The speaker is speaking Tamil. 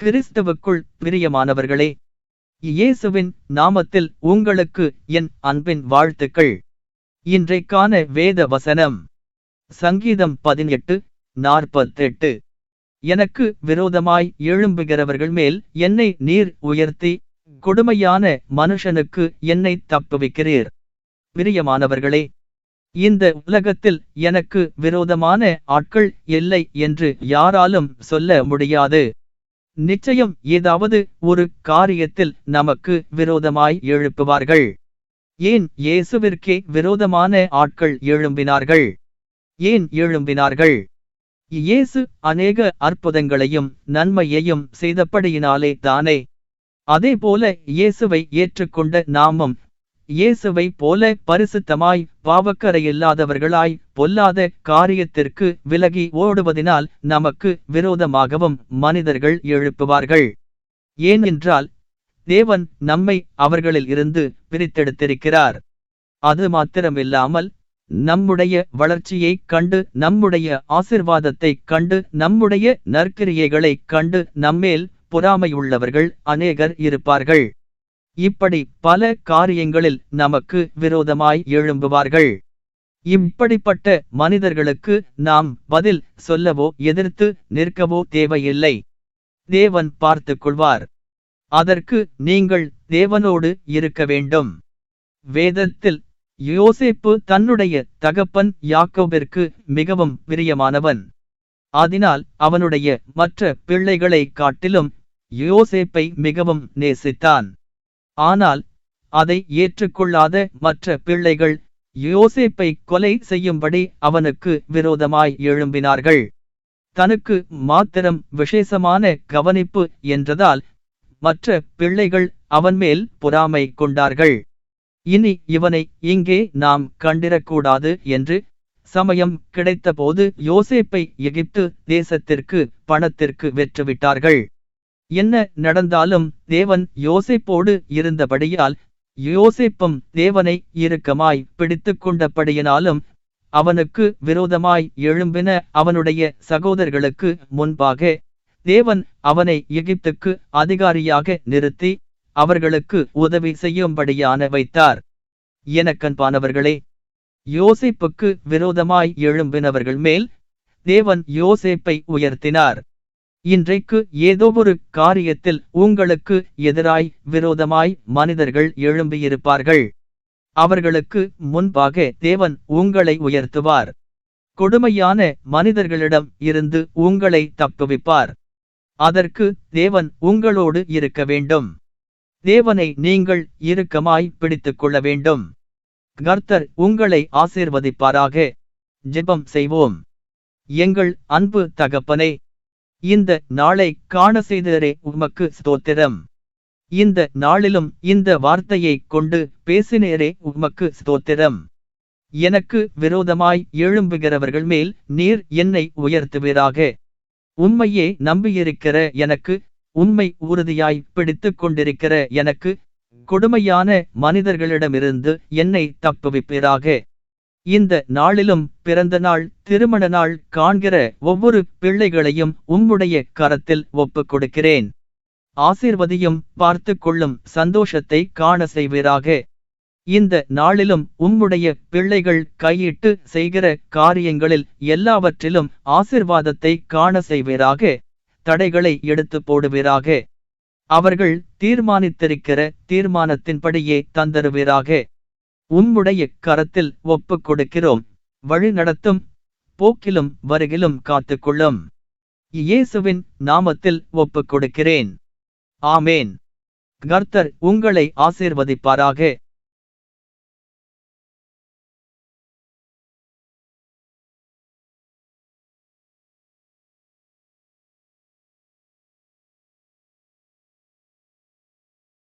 கிறிஸ்தவுக்குள் பிரியமானவர்களே இயேசுவின் நாமத்தில் உங்களுக்கு என் அன்பின் வாழ்த்துக்கள். இன்றைக்கான வேத வசனம் சங்கீதம் பதினெட்டு நாற்பத்தெட்டு. எனக்கு விரோதமாய் எழும்புகிறவர்கள் மேல் என்னை நீர் உயர்த்தி கொடுமையான மனுஷனுக்கு என்னை தப்புவிக்கிறீர். பிரியமானவர்களே இந்த உலகத்தில் எனக்கு விரோதமான ஆட்கள் இல்லை என்று யாராலும் சொல்ல முடியாது. நிச்சயம் ஏதாவது ஒரு காரியத்தில் நமக்கு விரோதமாய் எழுப்புவார்கள். ஏன் இயேசுவிற்கே விரோதமான ஆட்கள் எழும்பினார்கள்? ஏன் எழும்பினார்கள்? இயேசு அநேக அற்புதங்களையும் நன்மையையும் செய்தபடியினாலே தானே. அதேபோல இயேசுவை ஏற்றுக்கொண்ட நாமும் இயேசுவை போல பரிசுத்தமாய் பாவக்கரையில்லாதவர்களாய் பொல்லாத காரியத்திற்கு விலகி ஓடுவதினால் நமக்கு விரோதமாகவும் மனிதர்கள் எழுப்புவார்கள். ஏனென்றால் தேவன் நம்மை அவர்களில் இருந்து பிரித்தெடுத்திருக்கிறார். அது மாத்திரமில்லாமல் நம்முடைய வளர்ச்சியைக் கண்டு நம்முடைய ஆசிர்வாதத்தை கண்டு நம்முடைய நற்கிரியைகளைக் கண்டு நம்மேல் பொறாமையுள்ளவர்கள் அநேகர் இருப்பார்கள். இப்படி பல காரியங்களில் நமக்கு விரோதமாய் எழும்புவார்கள். இப்படிப்பட்ட மனிதர்களுக்கு நாம் பதில் சொல்லவோ எதிர்த்து நிற்கவோ தேவையில்லை. தேவன் பார்த்துக் கொள்வார் அதற்கு நீங்கள் தேவனோடு இருக்க வேண்டும். வேதத்தில் யோசேப்பு தன்னுடைய தகப்பன் யாக்கோபிற்கு மிகவும் பிரியமானவன். அதனால் அவனுடைய மற்ற பிள்ளைகளை காட்டிலும் யோசேப்பை மிகவும் நேசித்தான். ஆனால் அதை ஏற்றுக்கொள்ளாத மற்ற பிள்ளைகள் யோசேப்பை கொலை செய்யும்படி அவனுக்கு விரோதமாய் எழும்பினார்கள். தனக்கு மாத்திரம் விசேஷமான கவனிப்பு என்றதால் மற்ற பிள்ளைகள் அவன் மேல் பொறாமை கொண்டார்கள். இனி இவனை இங்கே நாம் கண்டிரக்கூடாது என்று சமயம் கிடைத்தபோது யோசேப்பை எகிப்து தேசத்திற்கு பணத்திற்கு வெற்றுவிட்டார்கள். என்ன நடந்தாலும் தேவன் யோசைப்போடு இருந்தபடியால் யோசேப்பும் தேவனை இறுக்கமாய் பிடித்து கொண்டபடியினாலும் அவனுக்கு விரோதமாய் எழும்பின அவனுடைய சகோதரர்களுக்கு முன்பாக தேவன் அவனை எகிப்துக்கு அதிகாரியாக நிறுத்தி அவர்களுக்கு உதவி செய்யும்படியான வைத்தார். எனக்கன்பானவர்களே யோசிப்புக்கு விரோதமாய் எழும்பினவர்கள் மேல் தேவன் யோசேப்பை உயர்த்தினார். இன்றைக்கு ஏதோ ஒரு காரியத்தில் உங்களுக்கு எதிராய் விரோதமாய் மனிதர்கள் எழும்பியிருப்பார்கள். அவர்களுக்கு முன்பாக தேவன் உங்களை உயர்த்துவார். கொடுமையான மனிதர்களிடம் இருந்து உங்களை தப்புவிப்பார். அதற்கு தேவன் உங்களோடு இருக்க வேண்டும். தேவனை நீங்கள் இறுக்கமாய் பிடித்துக் கொள்ள வேண்டும். கர்த்தர் உங்களை ஆசீர்வதிப்பாராக. ஜெபம் செய்வோம். எங்கள் அன்பு தகப்பனே இந்த நாளை காண செய்தரே உமக்கு ஸ்தோத்திரம். இந்த நாளிலும் இந்த வார்த்தையை கொண்டு பேசினேரே உமக்கு ஸ்தோத்திரம். எனக்கு விரோதமாய் எழும்புகிறவர்கள் மேல் நீர் என்னை உயர்த்துவீராக. உண்மையே நம்பியிருக்கிற எனக்கு உண்மை உறுதியாய் பிடித்து கொண்டிருக்கிற எனக்கு கொடுமையான மனிதர்களிடமிருந்து என்னை தப்புவிப்பீராக. இந்த நாளிலும் பிறந்த நாள் திருமண நாள் காண்கிற ஒவ்வொரு பிள்ளைகளையும் உம்முடைய கரத்தில் ஒப்புக் கொடுக்கிறேன் ஆசிர்வதியும் பார்த்து கொள்ளும் சந்தோஷத்தை காண செய்வீராக. இந்த நாளிலும் உம்முடைய பிள்ளைகள் கையிட்டு செய்கிற காரியங்களில் எல்லாவற்றிலும் ஆசிர்வாதத்தை காண செய்வீராக. தடைகளை எடுத்து போடுவீராக. அவர்கள் தீர்மானித்திருக்கிற தீர்மானத்தின்படியே தந்தருவீராக. உம்முடைய கரத்தில் ஒப்புக் கொடுக்கிறோம் வழி நடத்தும் போக்கிலும் வருகிலும் காத்துக்கொள்ளும். இயேசுவின் நாமத்தில் ஒப்புக் கொடுக்கிறேன் ஆமேன். கர்த்தர் உங்களை ஆசீர்வதிப்பாராக.